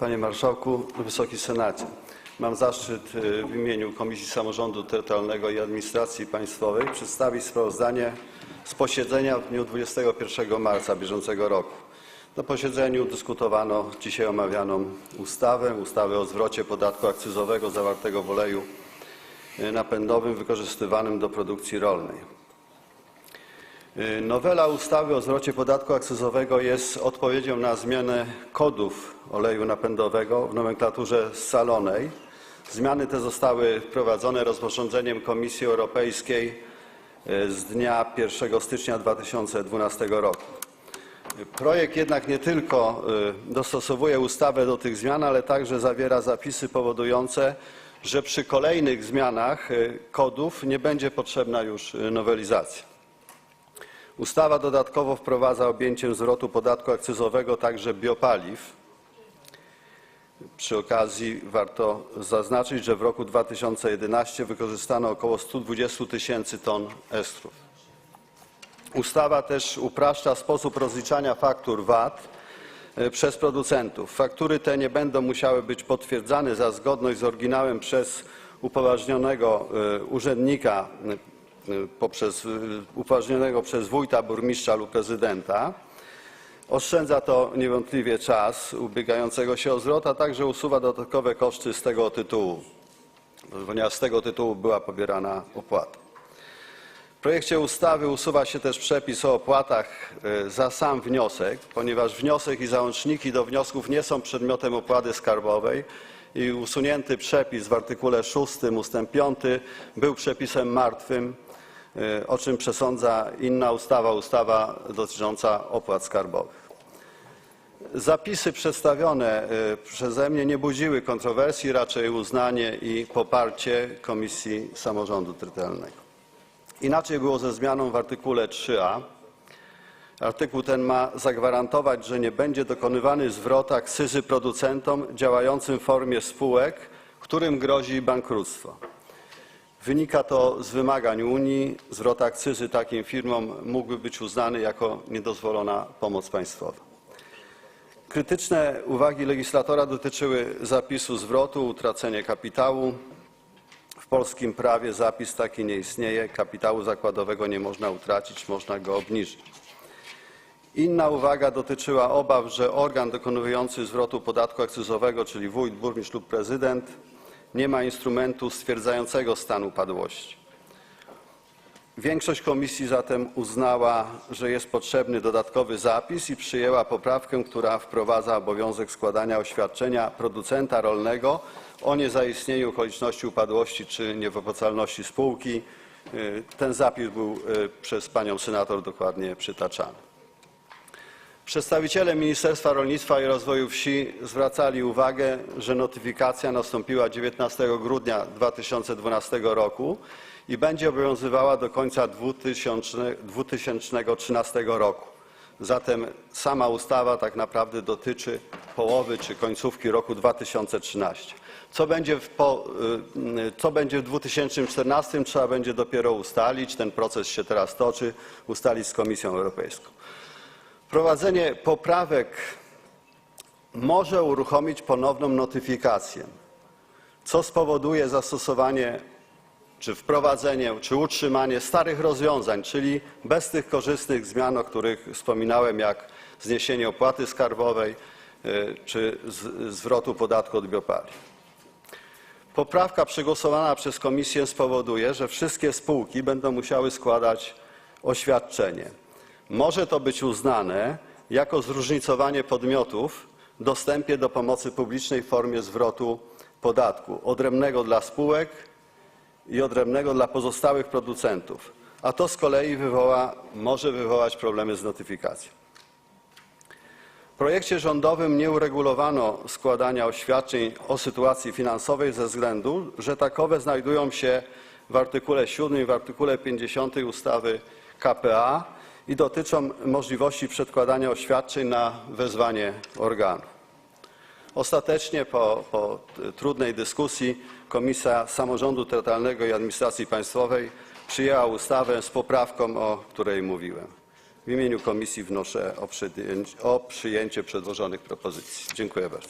Panie Marszałku, Wysoki Senacie. Mam zaszczyt y, w imieniu Komisji Samorządu Terytorialnego i Administracji Państwowej przedstawić sprawozdanie z posiedzenia w dniu 21 marca bieżącego roku. Na posiedzeniu dyskutowano dzisiaj omawianą ustawę, ustawę o zwrocie podatku akcyzowego zawartego w oleju y, napędowym wykorzystywanym do produkcji rolnej. Y, Nowela ustawy o zwrocie podatku akcyzowego jest odpowiedzią na zmianę kodów oleju napędowego w nomenklaturze scalonej. Zmiany te zostały wprowadzone rozporządzeniem Komisji Europejskiej y, z dnia 1 stycznia 2012 roku. Projekt jednak nie tylko y, dostosowuje ustawę do tych zmian, ale także zawiera zapisy powodujące, że przy kolejnych zmianach kodów nie będzie potrzebna już nowelizacja. Ustawa dodatkowo wprowadza objęciem zwrotu podatku akcyzowego także biopaliw. Przy okazji warto zaznaczyć, że w roku 2011 wykorzystano około 120 tysięcy ton estrów. Ustawa też upraszcza sposób rozliczania faktur VAT e, przez producentów. Faktury te nie będą musiały być potwierdzane za zgodność z oryginałem przez upoważnionego e, urzędnika poprzez, upoważnionego przez wójta, burmistrza lub prezydenta. Oszczędza to niewątpliwie czas ubiegającego się o zwrot, a także usuwa dodatkowe koszty z tego tytułu, ponieważ z tego tytułu była pobierana opłata. W projekcie ustawy usuwa się też przepis o opłatach e, za sam wniosek, ponieważ wniosek i załączniki do wniosków nie są przedmiotem opłaty skarbowej i usunięty przepis w artykule 6 ust. 5 był przepisem martwym, o czym przesądza inna ustawa, ustawa dotycząca opłat skarbowych. Zapisy przedstawione e, przeze mnie nie budziły kontrowersji, raczej uznanie i poparcie Komisji Samorządu Terytorialnego. Inaczej było ze zmianą w artykule 3a. Artykuł ten ma zagwarantować, że nie będzie dokonywany zwrot akcyzy producentom działającym w formie spółek, którym grozi bankructwo. Wynika to z wymagań Unii. Zwrot akcyzy takim firmom mógłby być uznany jako niedozwolona pomoc państwowa. Krytyczne uwagi legislatora dotyczyły zapisu zwrotu, utracenie kapitału. W polskim prawie zapis taki nie istnieje. Kapitału zakładowego nie można utracić, można go obniżyć. Inna uwaga dotyczyła obaw, że organ dokonujący zwrotu podatku akcyzowego, czyli wójt, burmistrz lub prezydent, nie ma instrumentu stwierdzającego stan upadłości. Większość komisji zatem uznała, że jest potrzebny dodatkowy zapis i przyjęła poprawkę, która wprowadza obowiązek składania oświadczenia producenta rolnego o niezaistnieniu okoliczności upadłości czy niewypłacalności spółki. Y, Ten zapis był y, przez panią senator dokładnie przytaczany. Przedstawiciele Ministerstwa Rolnictwa i Rozwoju Wsi zwracali uwagę, że notyfikacja nastąpiła 19 grudnia 2012 roku i będzie obowiązywała do końca 2000 2013 roku. Zatem sama ustawa tak naprawdę dotyczy połowy czy końcówki roku 2013. Co będzie w, po, y, co będzie w 2014 trzeba będzie dopiero ustalić. Ten proces się teraz toczy, ustalić z Komisją Europejską. Wprowadzenie poprawek może uruchomić ponowną notyfikację, co spowoduje zastosowanie czy wprowadzenie, czy utrzymanie starych rozwiązań, czyli bez tych korzystnych zmian, o których wspominałem, jak zniesienie opłaty skarbowej y, czy zwrotu podatku od biopaliw. Poprawka przegłosowana przez komisję spowoduje, że wszystkie spółki będą musiały składać oświadczenie. Może to być uznane jako zróżnicowanie podmiotów w dostępie do pomocy publicznej w formie zwrotu podatku odrębnego dla spółek i odrębnego dla pozostałych producentów, a to z kolei wywoła, może wywołać problemy z notyfikacją. W projekcie rządowym nie uregulowano składania oświadczeń o sytuacji finansowej ze względu, że takowe znajdują się w artykule 7 i w artykule 50 ustawy KPA i dotyczą możliwości przedkładania oświadczeń na wezwanie organu. Ostatecznie po, po trudnej dyskusji Komisja Samorządu Terytorialnego i Administracji Państwowej przyjęła ustawę z poprawką, o której mówiłem. W imieniu komisji wnoszę o przyjęcie, przedłożonych propozycji. Dziękuję bardzo.